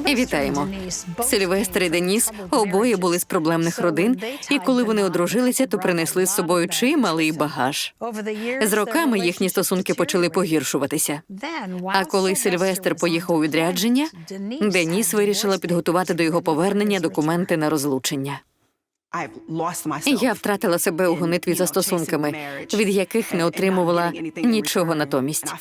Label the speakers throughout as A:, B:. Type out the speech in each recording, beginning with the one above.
A: Вітаємо. Сильвестр і Деніс обоє були з проблемних родин, і коли вони одружилися, то принесли з собою чималий багаж. З роками їхні стосунки почали погіршуватися. А коли Сильвестр поїхав у відрядження, Деніс вирішила підготувати до його повернення документи на розлучення. Я втратила себе у гонитві за стосунками, від яких не отримувала нічого натомість.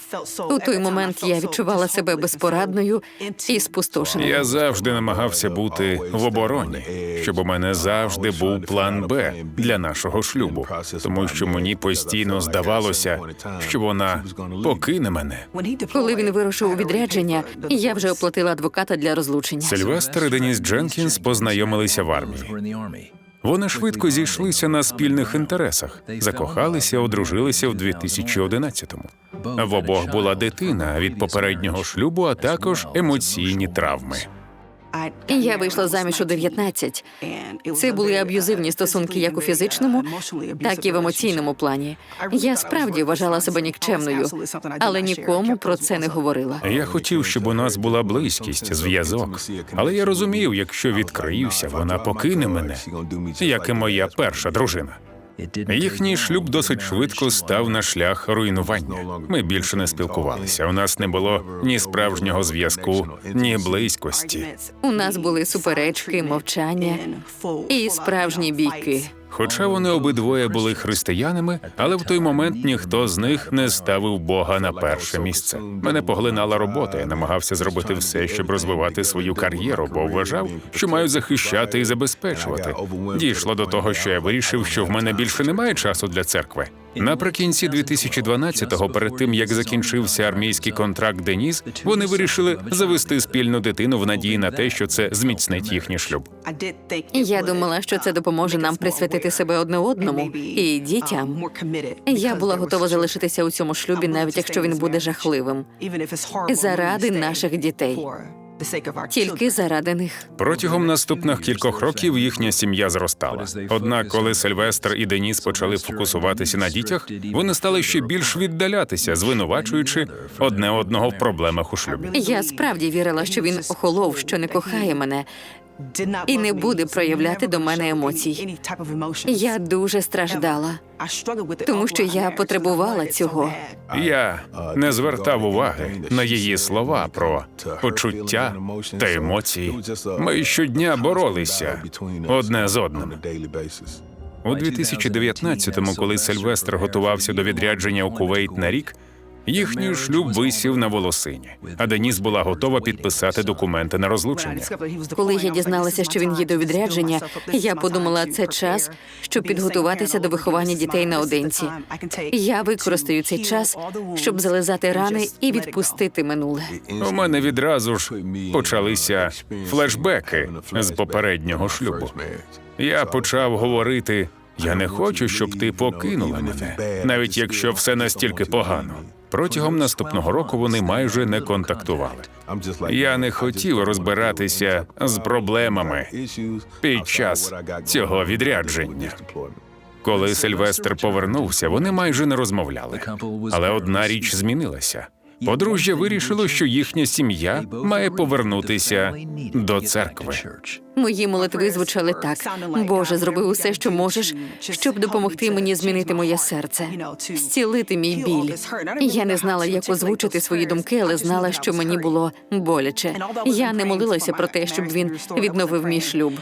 A: У той момент я відчувала себе безпорадною і спустошеною.
B: Я завжди намагався бути в обороні, щоб у мене завжди був план Б для нашого шлюбу, тому що мені постійно здавалося, що вона покине мене.
A: Коли він вирушив у відрядження, я вже оплатила адвоката для розлучення.
B: Сильвестр і Деніс Дженкінс познайомилися в армії. Вони швидко зійшлися на спільних інтересах, закохалися, одружилися в 2011-му. В обох була дитина від попереднього шлюбу, а також емоційні травми.
A: Я вийшла заміж у 19. Це були аб'юзивні стосунки як у фізичному, так і в емоційному плані. Я справді вважала себе нікчемною, але нікому про це не говорила.
B: Я хотів, щоб у нас була близькість, зв'язок. Але я розумів, якщо відкриюся, вона покине мене, як і моя перша дружина. Їхній шлюб досить швидко став на шлях руйнування. Ми більше не спілкувалися. У нас не було ні справжнього зв'язку, ні близькості.
A: У нас були суперечки, мовчання і справжні бійки.
B: Хоча вони обидвоє були християнами, але в той момент ніхто з них не ставив Бога на перше місце. Мене поглинала робота. Я намагався зробити все, щоб розвивати свою кар'єру, бо вважав, що маю захищати і забезпечувати. Дійшло до того, що я вирішив, що в мене більше немає часу для церкви. Наприкінці 2012-го, перед тим як закінчився армійський контракт Деніс, вони вирішили завести спільну дитину в надії на те, що це зміцнить їхній шлюб.
A: Я думала, що це допоможе нам присвятити себе одне одному і дітям. Я була готова залишитися у цьому шлюбі, навіть якщо він буде жахливим, заради наших дітей. Тільки заради них.
B: Протягом наступних кількох років їхня сім'я зростала. Однак, коли Сильвестр і Деніс почали фокусуватися на дітях, вони стали ще більш віддалятися, звинувачуючи одне одного в проблемах у шлюбі.
A: Я справді вірила, що він охолов, що не кохає мене, і не буде проявляти до мене емоцій. Я дуже страждала, тому що я потребувала цього.
B: Я не звертав уваги на її слова про почуття та емоції. Ми щодня боролися одне з одним. У 2019-му, коли Сильвестр готувався до відрядження у Кувейт на рік, їхній шлюб висів на волосині, а Деніс була готова підписати документи на розлучення.
A: Коли я дізналася, що він їде у відрядження, я подумала, це час, щоб підготуватися до виховання дітей наодинці. Я використаю цей час, щоб зализати рани і відпустити минуле.
B: У мене відразу ж почалися флешбеки з попереднього шлюбу. Я почав говорити: я не хочу, щоб ти покинула мене, навіть якщо все настільки погано. Протягом наступного року вони майже не контактували. Я не хотів розбиратися з проблемами під час цього відрядження. Коли Сильвестр повернувся, вони майже не розмовляли. Але одна річ змінилася. Подружжя вирішило, що їхня сім'я має повернутися до церкви.
A: Мої молитви звучали так: Боже, зроби усе, що можеш, щоб допомогти мені змінити моє серце, зцілити мій біль. Я не знала, як озвучити свої думки, але знала, що мені було боляче. Я не молилася про те, щоб він відновив мій шлюб.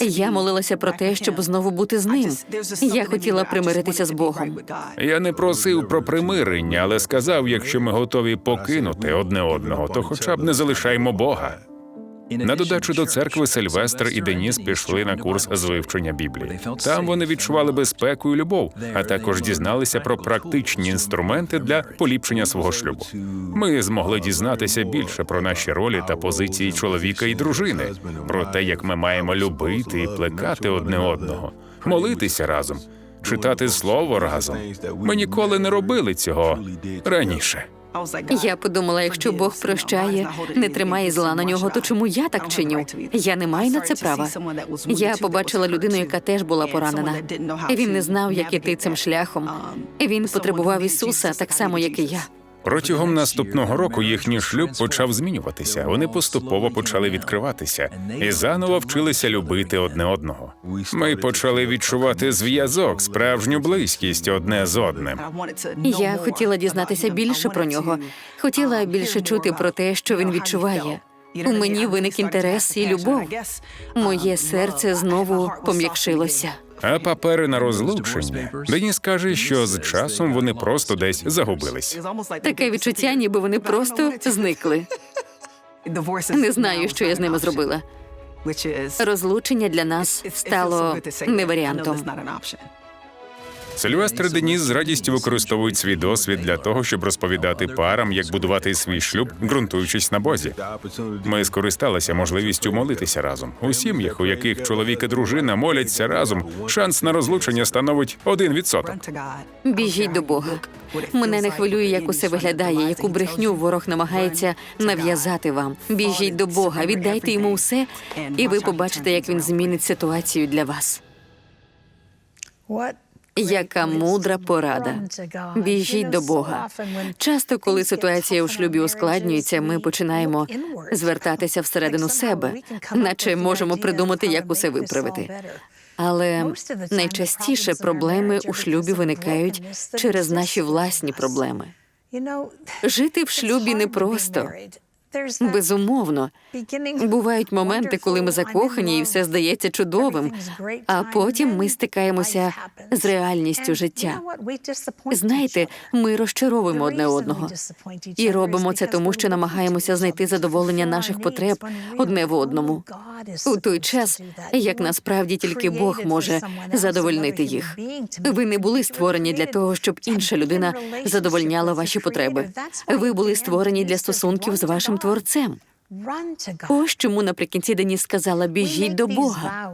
A: Я молилася про те, щоб знову бути з ним. Я хотіла примиритися з Богом.
B: Я не просив про примирення, але сказав, якщо ми готові покинути одне одного, то хоча б не залишаймо Бога. На додачу до церкви Сильвестр і Деніс пішли на курс з вивчення Біблії. Там вони відчували безпеку і любов, а також дізналися про практичні інструменти для поліпшення свого шлюбу. Ми змогли дізнатися більше про наші ролі та позиції чоловіка і дружини, про те, як ми маємо любити і плекати одне одного, молитися разом, читати слово разом. Ми ніколи не робили цього раніше.
A: Я подумала, якщо Бог прощає, не тримає зла на нього, то чому я так чиню? Я не маю на це права. Я побачила людину, яка теж була поранена. Він не знав, як іти цим шляхом. Він потребував Ісуса так само, як і я.
B: Протягом наступного року їхній шлюб почав змінюватися. Вони поступово почали відкриватися і заново вчилися любити одне одного. Ми почали відчувати зв'язок, справжню близькість одне з одним.
A: Я хотіла дізнатися більше про нього. Хотіла більше чути про те, що він відчуває. У мені виник інтерес і любов. Моє серце знову пом'якшилося.
B: А папери на розлучення. Деніс каже, що з часом вони просто десь загубились.
A: Таке відчуття, ніби вони просто зникли. Не знаю, що я з ними зробила. Розлучення для нас стало не варіантом.
B: Сильвестр і Деніс з радістю використовують свій досвід для того, щоб розповідати парам, як будувати свій шлюб, ґрунтуючись на Бозі. Ми скористалися можливістю молитися разом. У сім'ях, у яких чоловік і дружина моляться разом, шанс на розлучення становить 1%.
A: Біжіть до Бога. Мене не хвилює, як усе виглядає, яку брехню ворог намагається нав'язати вам. Біжіть до Бога, віддайте йому все, і ви побачите, як він змінить ситуацію для вас. Яка мудра порада. Біжіть до Бога. Часто, коли ситуація у шлюбі ускладнюється, ми починаємо звертатися всередину себе, наче можемо придумати, як усе виправити. Але найчастіше проблеми у шлюбі виникають через наші власні проблеми. Жити в шлюбі непросто. Безумовно, бувають моменти, коли ми закохані, і все здається чудовим. А потім ми стикаємося з реальністю життя. Знаєте, ми розчаровуємо одне одного і робимо це тому, що намагаємося знайти задоволення наших потреб одне в одному. У той час, як насправді тільки Бог може задовольнити їх. Ви не були створені для того, щоб інша людина задовольняла ваші потреби. Ви були створені для стосунків з вашим творцем. Ось чому наприкінці Дені сказала: біжіть до Бога.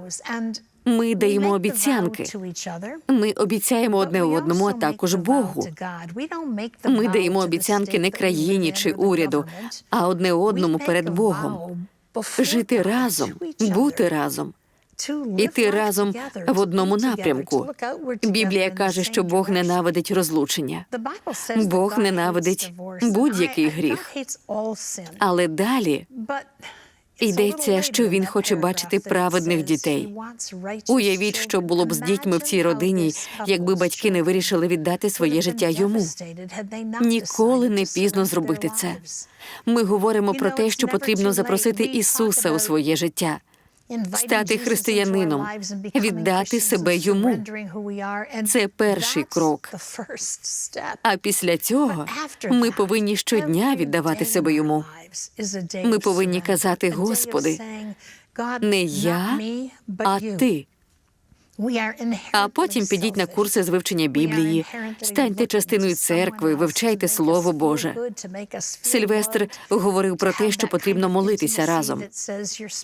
A: Ми даємо обіцянки. Ми обіцяємо одне одному, а також Богу. Ми даємо обіцянки не країні чи уряду, а одне одному перед Богом. Жити разом, бути разом, іти разом в одному напрямку. Біблія каже, що Бог ненавидить розлучення. Бог ненавидить будь-який гріх. Але далі йдеться, що він хоче бачити праведних дітей. Уявіть, що було б з дітьми в цій родині, якби батьки не вирішили віддати своє життя йому. Ніколи не пізно зробити це. Ми говоримо про те, що потрібно запросити Ісуса у своє життя.
C: Стати християнином, віддати себе йому.
A: Це перший крок. А після цього ми повинні щодня віддавати себе йому. Ми повинні казати, Господи, не я, а ти. А потім підіть на курси з вивчення Біблії, станьте частиною церкви, вивчайте Слово Боже. Сильвестр говорив про те, що потрібно молитися разом.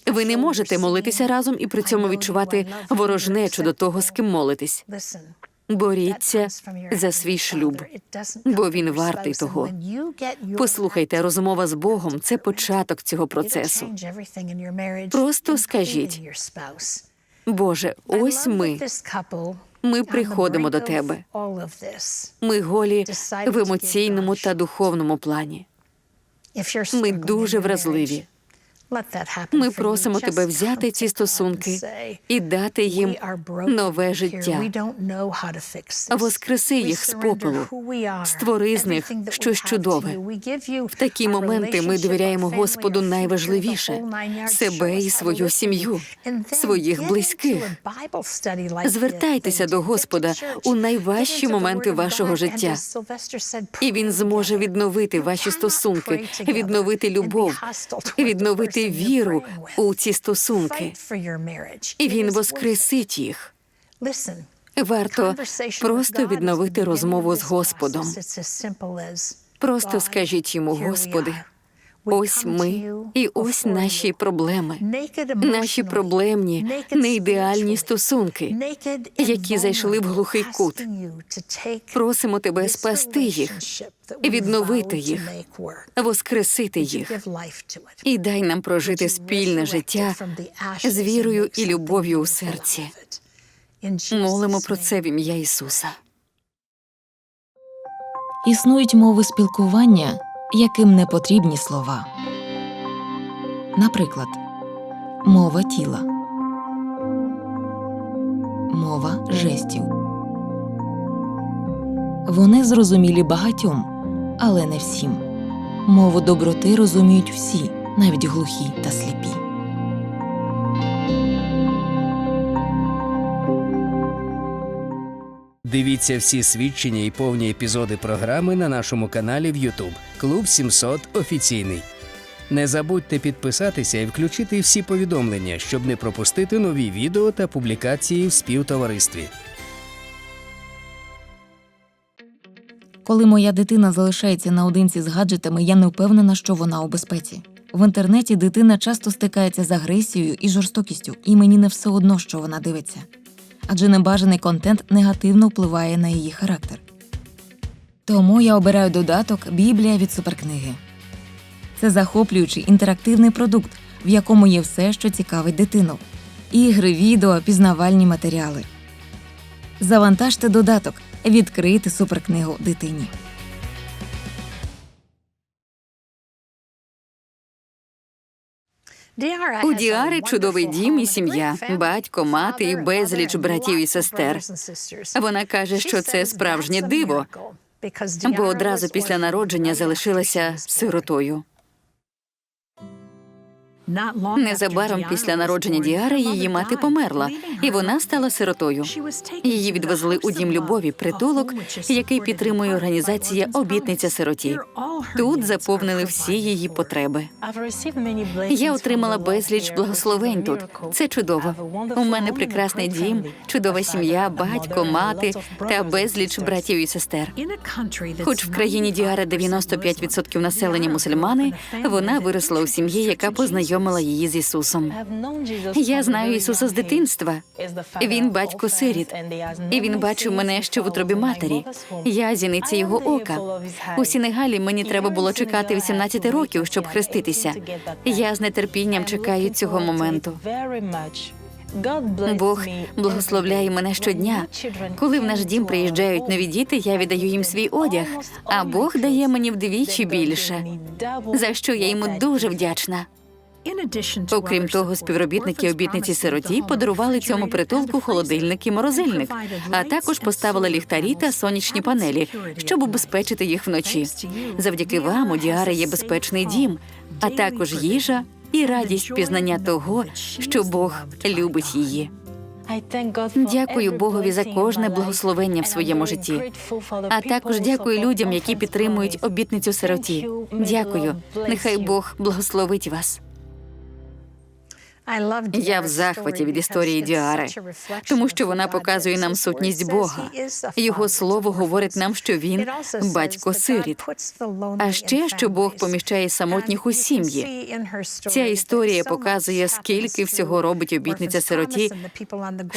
A: Ви не можете молитися разом і при цьому відчувати ворожнечу до того, з ким молитесь. Боріться за свій шлюб, бо він вартий того. Послухайте, розмова з Богом це початок цього процесу. Просто скажіть, Боже, ось ми. Ми приходимо до тебе. Ми голі в емоційному та духовному плані. Ми дуже вразливі. Ми просимо тебе взяти ці стосунки і дати їм нове життя. Воскреси їх з попелу, створи з них щось чудове. В такі моменти ми довіряємо Господу найважливіше себе і свою сім'ю, своїх близьких. Звертайтеся до Господа у найважчі моменти вашого життя. І він зможе відновити ваші стосунки, відновити любов, відновити віру у ці стосунки. І він воскресить їх. Варто просто відновити розмову з Господом. Просто скажіть йому, Господи, ось ми і ось наші проблеми, наші проблемні, неідеальні стосунки, які зайшли в глухий кут. Просимо тебе спасти їх, відновити їх, воскресити їх і дай нам прожити спільне життя з вірою і любов'ю у серці. Молимо про це в ім'я Ісуса.
D: Існують мови спілкування, яким не потрібні слова. Наприклад, мова тіла, мова жестів. Вони зрозумілі багатьом, але не всім. Мову доброти розуміють всі, навіть глухі та сліпі.
E: Дивіться всі свідчення і повні епізоди програми на нашому каналі в YouTube Клуб 700 офіційний. Не забудьте підписатися і включити всі повідомлення, щоб не пропустити нові відео та публікації в співтоваристві.
D: Коли моя дитина залишається наодинці з гаджетами, я не впевнена, що вона у безпеці. В інтернеті дитина часто стикається з агресією і жорстокістю, і мені не все одно, що вона дивиться. Адже небажаний контент негативно впливає на її характер. Тому я обираю додаток Біблія від суперкниги. Це захоплюючий інтерактивний продукт, в якому є все, що цікавить дитину: ігри, відео, пізнавальні матеріали. Завантажте додаток, відкрийте суперкнигу дитині.
A: У Діари чудовий дім і сім'я, батько, мати і безліч братів і сестер. Вона каже, що це справжнє диво, бо одразу після народження залишилася сиротою. Незабаром після народження Діари її мати померла, і вона стала сиротою. Її відвезли у дім любові, притулок, який підтримує організація Обітниця сироті. Тут заповнили всі її потреби. Я отримала безліч благословень тут. Це чудово. У мене прекрасний дім, чудова сім'я, батько, мати та безліч братів і сестер. Хоч в країні Діара 95% населення мусульмани, вона виросла у сім'ї, яка познайомила її з Ісусом. Я знаю Ісуса з дитинства. Він батько сиріт, і він бачив мене ще в утробі матері. Я зіниця його ока. У Сенегалі мені треба було чекати 18 років, щоб хреститися. Я з нетерпінням чекаю цього моменту. Бог благословляє мене щодня. Коли в наш дім приїжджають нові діти, я віддаю їм свій одяг, а Бог дає мені вдвічі більше, за що я йому дуже вдячна. Окрім того, співробітники обітниці сироті подарували цьому притулку холодильник і морозильник, а також поставили ліхтарі та сонячні панелі, щоб убезпечити їх вночі. Завдяки вам у Діари є безпечний дім, а також їжа і радість пізнання того, що Бог любить її.
F: Дякую Богові за кожне благословення в своєму житті. А також дякую людям, які підтримують
A: обітницю сироті. Дякую. Нехай Бог благословить вас.
F: Я в захваті від історії Діари,
A: тому що вона показує нам сутність Бога. Його слово говорить нам, що він батько сиріт. А ще що Бог поміщає самотніх у сім'ї. Ця історія показує, скільки всього робить обітниця сироті,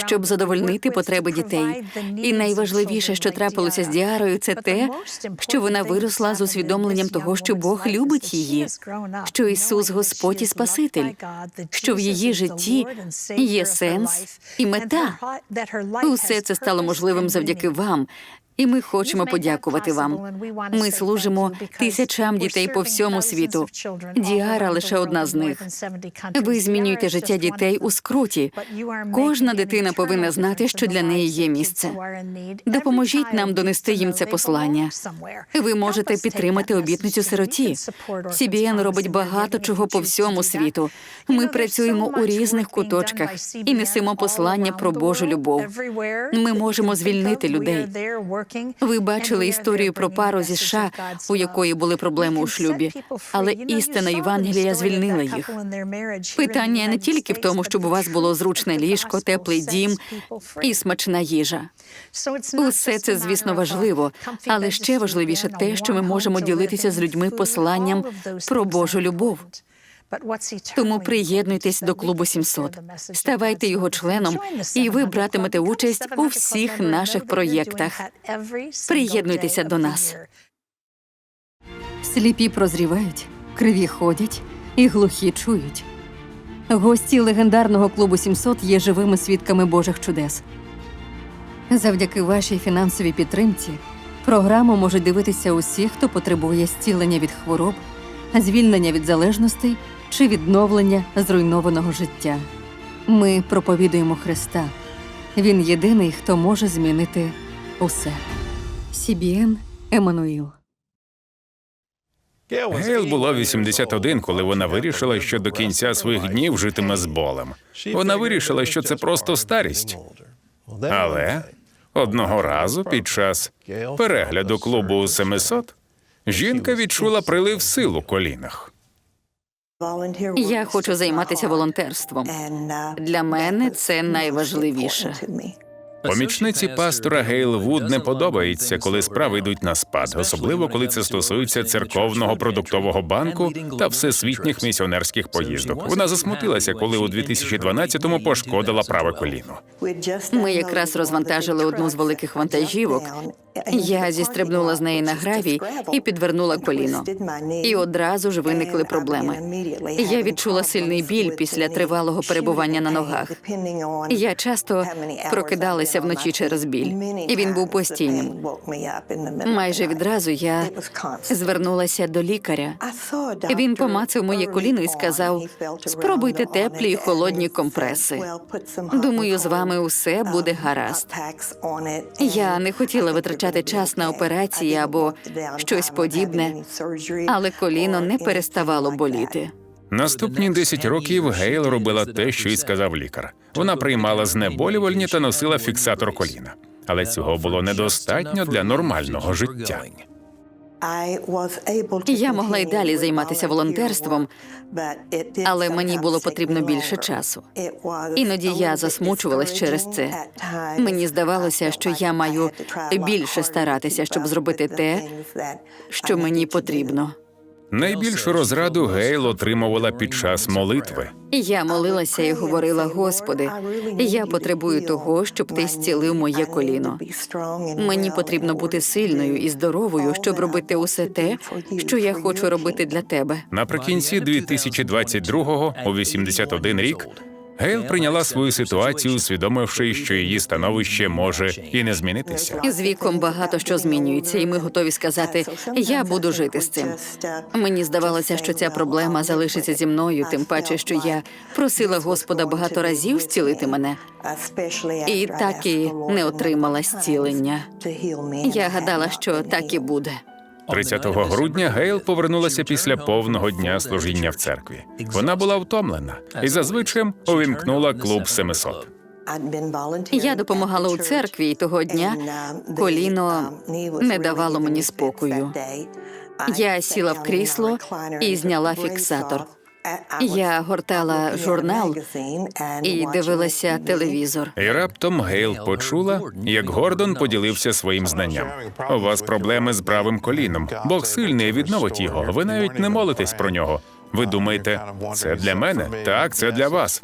A: щоб задовольнити потреби дітей. І найважливіше, що трапилося з Діарою, це те, що вона виросла з усвідомленням того, що Бог любить її, що Ісус Господь і Спаситель, що в її житті є сенс і мета. Усе це стало можливим завдяки вам. І ми хочемо подякувати вам. Ми служимо тисячам дітей по всьому світу. Діара лише одна з них. Ви змінюєте життя дітей у скруті. Кожна дитина повинна знати, що для неї є місце. Допоможіть нам донести їм це послання. Ви можете підтримати обітницю сироті. CBN робить багато чого по всьому світу. Ми працюємо у різних куточках і несемо послання про Божу любов. Ми можемо звільнити людей. Ви бачили історію про пару зі США, у якої були проблеми у шлюбі, але істина Євангелія звільнила їх. Питання не тільки в тому, щоб у вас було зручне ліжко, теплий дім і смачна їжа. Усе це, звісно, важливо, але ще важливіше те, що ми можемо ділитися з людьми посланням про Божу любов. Тому приєднуйтесь до клубу 700. ставайте його членом, і ви братимете участь у всіх наших проєктах. Приєднуйтеся до нас. Сліпі прозрівають, криві ходять і глухі чують. Гості легендарного клубу 700 є живими свідками Божих чудес. Завдяки вашій фінансовій підтримці Програму можуть дивитися усі, хто потребує зцілення від хвороб, звільнення від залежностей чи відновлення зруйнованого життя. Ми проповідуємо Христа. Він єдиний, хто може змінити усе. Сібіен Еммануїл.
B: Гейл було 81, коли вона вирішила, що до кінця своїх днів житиме з болем. Вона вирішила, що це просто старість. Але одного разу під час перегляду клубу 700 жінка відчула прилив сил у колінах.
A: Я хочу займатися волонтерством. Для мене це найважливіше.
B: Помічниці пастора Гейл Вуд не подобається, коли справи йдуть на спад, особливо коли це стосується церковного продуктового банку та всесвітніх місіонерських поїздок. Вона засмутилася, коли у 2012-му пошкодила праве коліно.
A: Ми якраз розвантажили одну з великих вантажівок. Я зістрибнула з неї на гравій і підвернула коліно. І одразу ж виникли проблеми. Я відчула сильний біль після тривалого перебування на ногах. Я часто прокидалася вночі через біль, і він був постійним. Майже відразу я звернулася до лікаря. Він помацав моє коліно і сказав: спробуйте теплі і холодні компреси. Думаю, з вами усе буде гаразд. Я не хотіла витрачати час на операції або щось подібне, але коліно не переставало боліти.
B: Наступні 10 років Гейл робила те, що й сказав лікар. Вона приймала знеболювальні та носила фіксатор коліна. Але цього було недостатньо для нормального життя.
A: Я могла й далі займатися волонтерством, але мені було потрібно більше часу. Іноді я засмучувалась через це. Мені здавалося, що я маю більше старатися, щоб зробити те, що мені потрібно.
B: Найбільшу розраду Гейл отримувала під час молитви.
A: Я молилася і говорила: Господи, я потребую того, щоб ти зцілив моє коліно. Мені потрібно бути сильною і здоровою, щоб робити усе те, що я хочу робити для тебе.
B: Наприкінці 2022-го, у 81 рік, Гейл прийняла свою ситуацію, усвідомивши, що її становище може і не змінитися.
A: З віком багато що змінюється, і ми готові сказати: я буду жити з цим. Мені здавалося, що ця проблема залишиться зі мною, тим паче, що я просила Господа багато разів зцілити мене. І так і не отримала зцілення. Я гадала, що так і буде.
B: 30 грудня Гейл повернулася після повного дня служіння в церкві. Вона була втомлена і зазвичай увімкнула клуб 700.
A: Я допомагала у церкві, і того дня коліно не давало мені спокою. Я сіла в крісло і зняла фіксатор. Я гортала журнал і дивилася телевізор.
B: І раптом Гейл почула, як Гордон поділився своїм знанням. У вас проблеми з правим коліном. Бог сильний відновить його. Ви навіть не молитесь про нього. Ви думаєте, це для мене? Так, це для вас.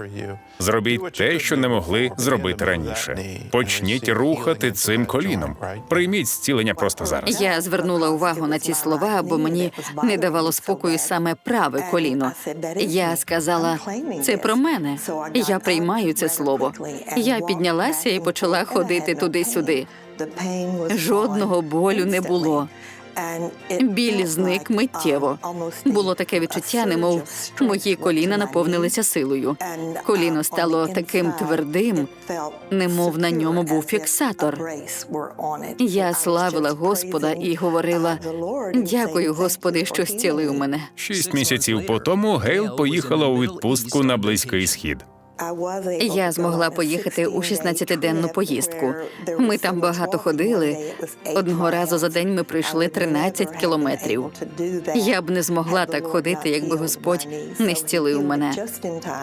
B: Зробіть те, що не могли зробити раніше. Почніть рухати цим коліном. Прийміть зцілення просто зараз.
A: Я звернула увагу на ці слова, бо мені не давало спокою саме праве коліно. Я сказала, це про мене. Я приймаю це слово. Я піднялася і почала ходити туди-сюди. Жодного болю не було. Біль зник миттєво. Було таке відчуття, немов мої коліна наповнилися силою. Коліно стало таким твердим, немов на ньому був фіксатор. Я славила Господа і говорила: дякую, Господи, що зцілив мене.
B: Шість місяців по тому Гейл поїхала у відпустку на близький схід.
A: Я змогла поїхати у 16-денну поїздку. Ми там багато ходили. Одного разу за день ми прийшли 13 кілометрів. Я б не змогла так ходити, якби Господь не зцілив мене.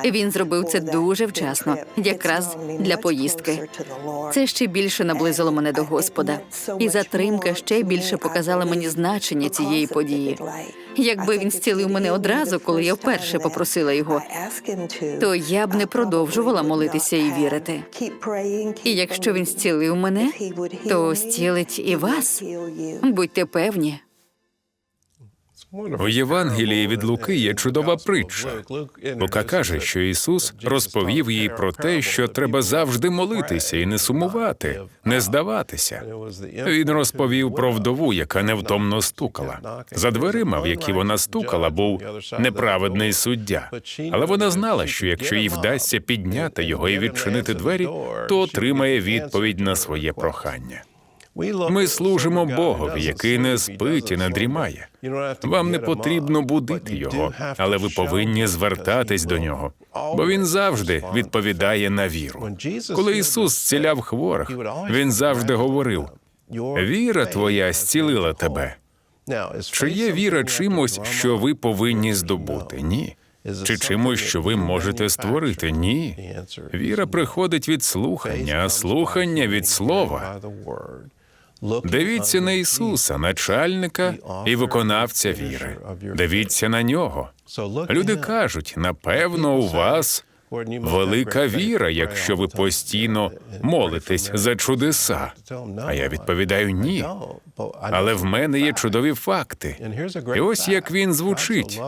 A: Він зробив це дуже вчасно, якраз для поїздки. Це ще більше наблизило мене до Господа, і затримка ще більше показала мені значення цієї події. Якби він зцілив мене одразу, коли я вперше попросила його, то я б не продовжувала молитися і вірити. І якщо він зцілив мене, то зцілить і вас. Будьте певні.
B: У Євангелії від Луки є чудова притча. Лука каже, що Ісус розповів їй про те, що треба завжди молитися і не сумувати, не здаватися. Він розповів про вдову, яка невтомно стукала. За дверима, в які вона стукала, був неправедний суддя. Але вона знала, що якщо їй вдасться підняти його і відчинити двері, то отримає відповідь на своє прохання. Ми служимо Богові, який не спить і не дрімає. Вам не потрібно будити його, але ви повинні звертатись до нього, бо він завжди відповідає на віру. Коли Ісус зціляв хворих, він завжди говорив: віра твоя зцілила тебе. Чи є віра чимось, що ви повинні здобути? Ні. Чи чимось, що ви можете створити? Ні. Віра приходить від слухання, а слухання від слова. Дивіться на Ісуса, начальника і виконавця віри. Дивіться на нього. Люди кажуть, напевно, у вас велика віра, якщо ви постійно молитесь за чудеса. А я відповідаю ні. Але в мене є чудові факти. І ось як він звучить.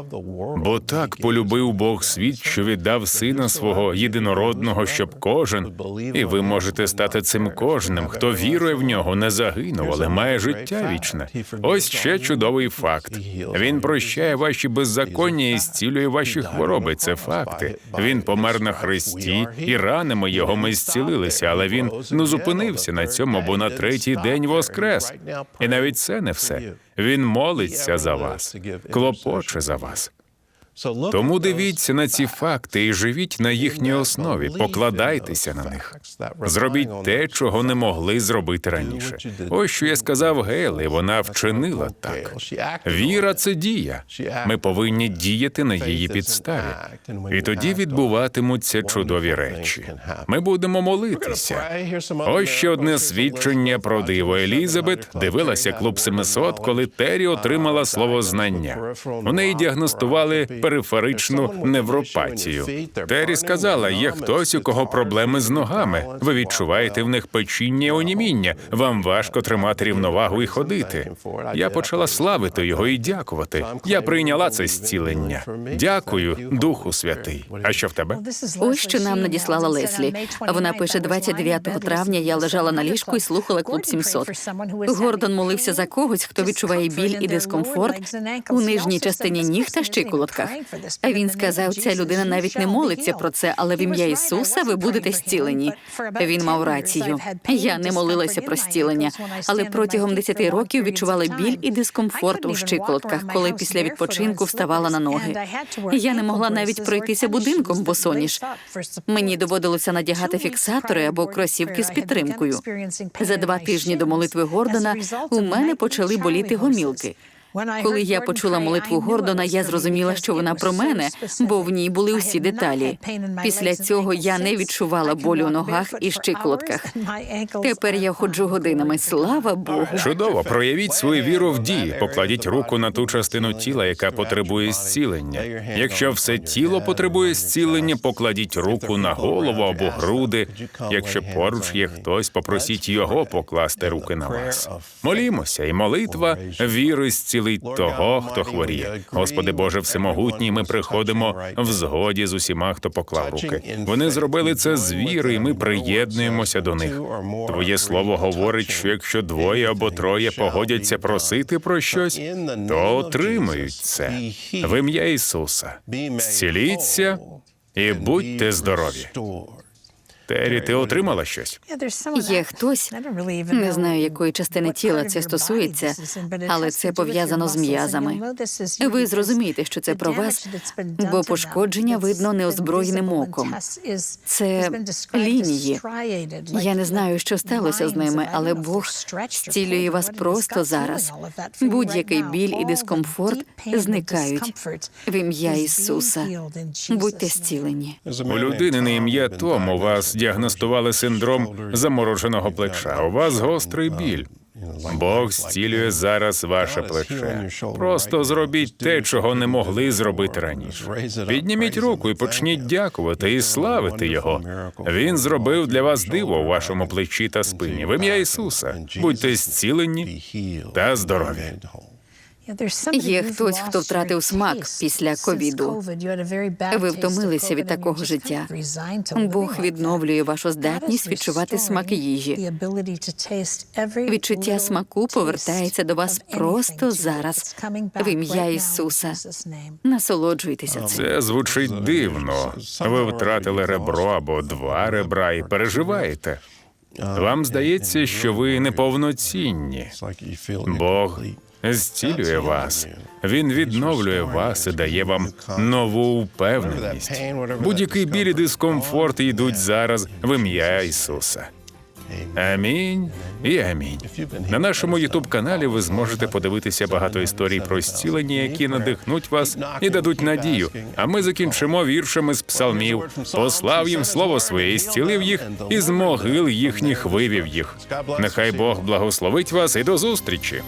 B: Бо так полюбив Бог світ, що віддав сина свого єдинородного, щоб кожен, і ви можете стати цим кожним, хто вірує в нього, не загинув, але має життя вічне. Ось ще чудовий факт. Він прощає ваші беззаконня і зцілює ваші хвороби. Це факти. Він помер на хресті, і ранами його ми зцілилися, але він не зупинився на цьому, бо на третій день воскрес. І навіть це не все. Він молиться за вас, клопоче за вас. Тому дивіться на ці факти і живіть на їхній основі, покладайтеся на них. Зробіть те, чого не могли зробити раніше. Ось що я сказав Гейл, і вона вчинила так. Віра це дія. Ми повинні діяти на її підставі. І тоді відбуватимуться чудові речі. Ми будемо молитися. Ось ще одне свідчення про диво. Елізабет дивилася клуб 700, коли Террі отримала слово знання. У неї діагностували периферичну невропатію. Террі сказала: є хтось, у кого проблеми з ногами. Ви відчуваєте в них печіння і оніміння. Вам важко тримати рівновагу і ходити. Я почала славити його і дякувати. Я прийняла це зцілення. Дякую, Духу Святий. А що в тебе?
A: Ось що нам надіслала Леслі. Вона пише 29 травня. Я лежала на ліжку і слухала клуб 700. Гордон молився за когось, хто відчуває біль і дискомфорт у нижній частині ніг та щиколотках. А він сказав, ця людина навіть не молиться про це, але в ім'я Ісуса ви будете зцілені. Він мав рацію. Я не молилася про зцілення, але протягом 10 років відчувала біль і дискомфорт у щиколотках, коли після відпочинку вставала на ноги. Я не могла навіть пройтися будинком босоніж. Мені доводилося надягати фіксатори або кросівки з підтримкою. За два тижні до молитви Гордона у мене почали боліти гомілки. Коли я почула молитву Гордона, я зрозуміла, що вона про мене, бо в ній були усі деталі. Після цього я не відчувала болю у ногах і щиколотках. Тепер я ходжу годинами. Слава Богу.
B: Чудово, проявіть свою віру в дії, покладіть руку на ту частину тіла, яка потребує зцілення. Якщо все тіло потребує зцілення, покладіть руку на голову або груди. Якщо поруч є хтось, попросіть його покласти руки на вас. Молімося, і молитва віри зцілить того, хто хворіє. Господи Боже, всемогутній, ми приходимо в згоді з усіма, хто поклав руки. Вони зробили це з віри, і ми приєднуємося до них. Твоє слово говорить, що якщо двоє або троє погодяться просити про щось, то отримають це в ім'я Ісуса. Зціліться і будьте здорові. Террі, ти отримала щось?
A: Є хтось, не знаю, якої частини тіла це стосується, але це пов'язано з м'язами. Ви зрозумієте, що це про вас, бо пошкодження видно неозброєним оком. Це лінії. Я не знаю, що сталося з ними, але Бог зцілює вас просто зараз. Будь-який біль і дискомфорт зникають в ім'я Ісуса. Будьте зцілені.
B: У людини на ім'я Том у вас діагностували синдром замороженого плеча. У вас гострий біль. Бог зцілює зараз ваше плече. Просто зробіть те, чого не могли зробити раніше. Підніміть руку і почніть дякувати і славити його. Він зробив для вас диво у вашому плечі та спині. В ім'я Ісуса. Будьте зцілені та здорові.
A: Є хтось, хто втратив смак після ковіду. Ви втомилися від такого життя. Бог відновлює вашу здатність відчувати смак їжі. Відчуття смаку повертається до вас просто зараз. В ім'я Ісуса. Насолоджуйтеся цим.
B: Це звучить дивно. Ви втратили ребро або два ребра і переживаєте. Вам здається, що ви неповноцінні. Бог зцілює вас. Він відновлює вас і дає вам нову впевненість. Будь-який біль і дискомфорт йдуть зараз в ім'я Ісуса. Амінь і амінь. На нашому ютуб каналі ви зможете подивитися багато історій про зцілення, які надихнуть вас і дадуть надію. А ми закінчимо віршами з псалмів. Послав їм слово своє, і зцілив їх, і з могил їхніх вивів їх. Нехай Бог благословить вас і до зустрічі.